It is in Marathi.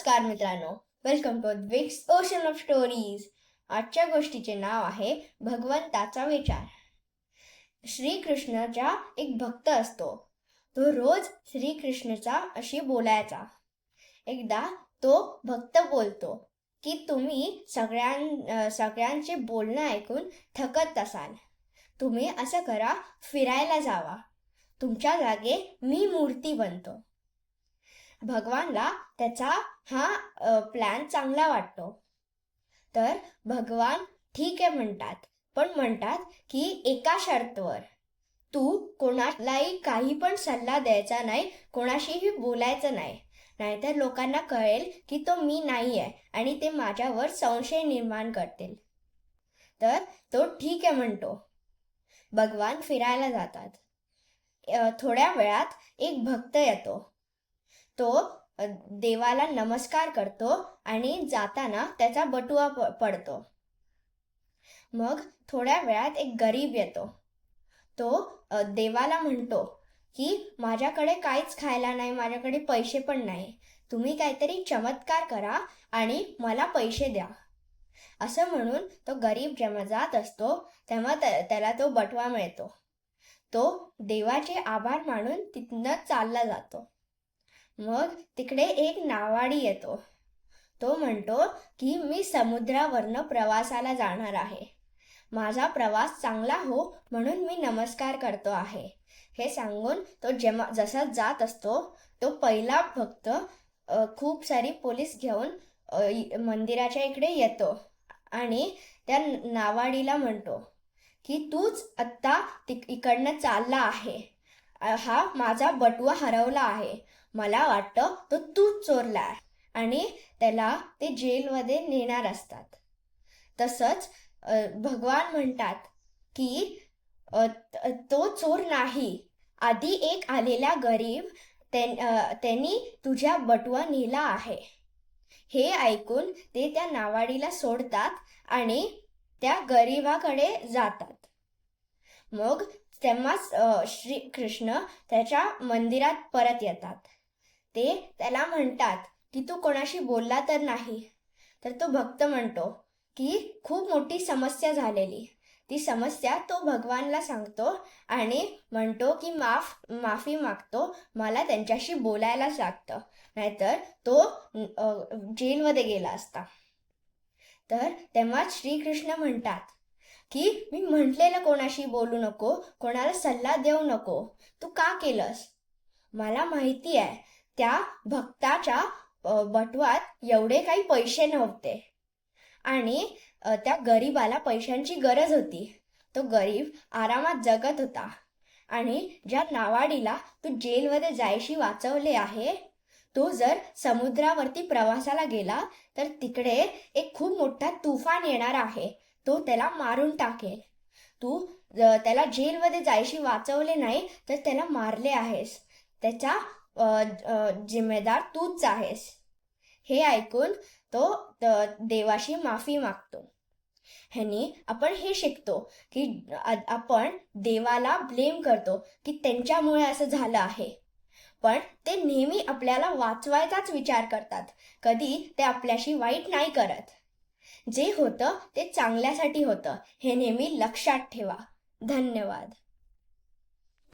नमस्कार मित्रांनो. Welcome to Vicks ocean of stories आजच्या गोष्टीचे नाव आहे भगवंताचा विचार. श्रीकृष्णाचा एक भक्त असतो. तो रोज श्रीकृष्णचा अशी बोलायचा. एकदा तो भक्त बोलतो की तुम्ही सगळ्यां सगळ्यांचे बोलणं ऐकून थकत असाल. तुम्ही असं करा फिरायला जावा. तुमच्या जागे मी मूर्ती बनतो. भगवानला त्याचा हा प्लॅन चांगला वाटतो. तर भगवान ठीक आहे म्हणतात पण म्हणतात की एका शर्तवर. तू कोणालाही काही पण सल्ला द्यायचा नाही कोणाशीही बोलायचं नाही. नाहीतर लोकांना कळेल की तो मी नाही आहे आणि ते माझ्यावर संशय निर्माण करतील. तर तो ठीक आहे म्हणतो. भगवान फिरायला जातात. थोड्या वेळात एक भक्त येतो. तो देवाला नमस्कार करतो आणि जाताना त्याचा बटुआ पडतो. मग थोड्या वेळात एक गरीब येतो. तो देवाला म्हणतो की माझ्याकडे काहीच खायला नाही माझ्याकडे पैसे पण नाही. तुम्ही काहीतरी चमत्कार करा आणि मला पैसे द्या. असं म्हणून तो गरीब जेव्हा जात असतो तेव्हा त्याला तो बटवा मिळतो. तो देवाचे आभार मानून तिथनं चालला जातो. मग तिकडे एक नावाडी येतो. तो म्हणतो की मी समुद्रावरनं प्रवासाला जाणार आहे. माझा प्रवास चांगला हो म्हणून मी नमस्कार करतो आहे. हे सांगून तो जेव्हा जसा जात असतो तो पहिला भक्त खूप सारी पोलीस घेऊन मंदिराच्या इकडे येतो आणि त्या नावाडीला म्हणतो की तूच आत्ता तिक इकडनं चालला आहे. हा माझा बटुआ हरवला आहे. मला वाटतं तो तूच चोरला आहे आणि त्याला ते जेलमध्ये नेणार असतात. तसंच भगवान म्हणतात की तो चोर नाही. आधी एक आलेला गरीब त्यांनी तुझ्या बटुआ नेला आहे. हे ऐकून ते त्या नावाडीला सोडतात आणि त्या गरीबाकडे जातात. मग तेव्हाच श्रीकृष्ण त्याच्या मंदिरात परत येतात. ते त्याला म्हणतात की तू कोणाशी बोलला तर नाही. तर तो भक्त म्हणतो की खूप मोठी समस्या झालेली. ती समस्या तो भगवानला सांगतो आणि म्हणतो की माफ माफी मागतो मला त्यांच्याशी बोलायलाच लागतं. नाहीतर तो जेलमध्ये गेला असता. तर तेव्हा श्रीकृष्ण म्हणतात की मी म्हटलेलं कोणाशी बोलू नको कोणाला सल्ला देऊ नको. तू का केलंस? मला माहिती आहे त्या भक्ताच्या बटवात एवढे काही पैसे नव्हते. आणि त्या गरीबाला पैशांची गरज होती. तो गरीब आरामात जगत होता. आणि ज्या नावाडीला तू जेलमध्ये जायशी वाचवले आहे तो जर समुद्रावरती प्रवासाला गेला तर तिकडे एक खूप मोठा तुफान येणार आहे. तो त्याला मारून टाकेल. तू त्याला जेलमध्ये जायशी वाचवले नाही तर त्याला मारले आहेस. त्याचा जिम्मेदार तूच आहेस. हे ऐकून तो देवाशी माफी मागतो. ह्यानी आपण हे शिकतो की आपण देवाला ब्लेम करतो की त्यांच्यामुळे असं झालं आहे. पण ते नेहमी आपल्याला वाचवायचाच विचार करतात. कधी ते आपल्याशी वाईट नाही करत. जे होतं ते चांगल्यासाठी होतं. हे नेहमी लक्षात ठेवा. धन्यवाद.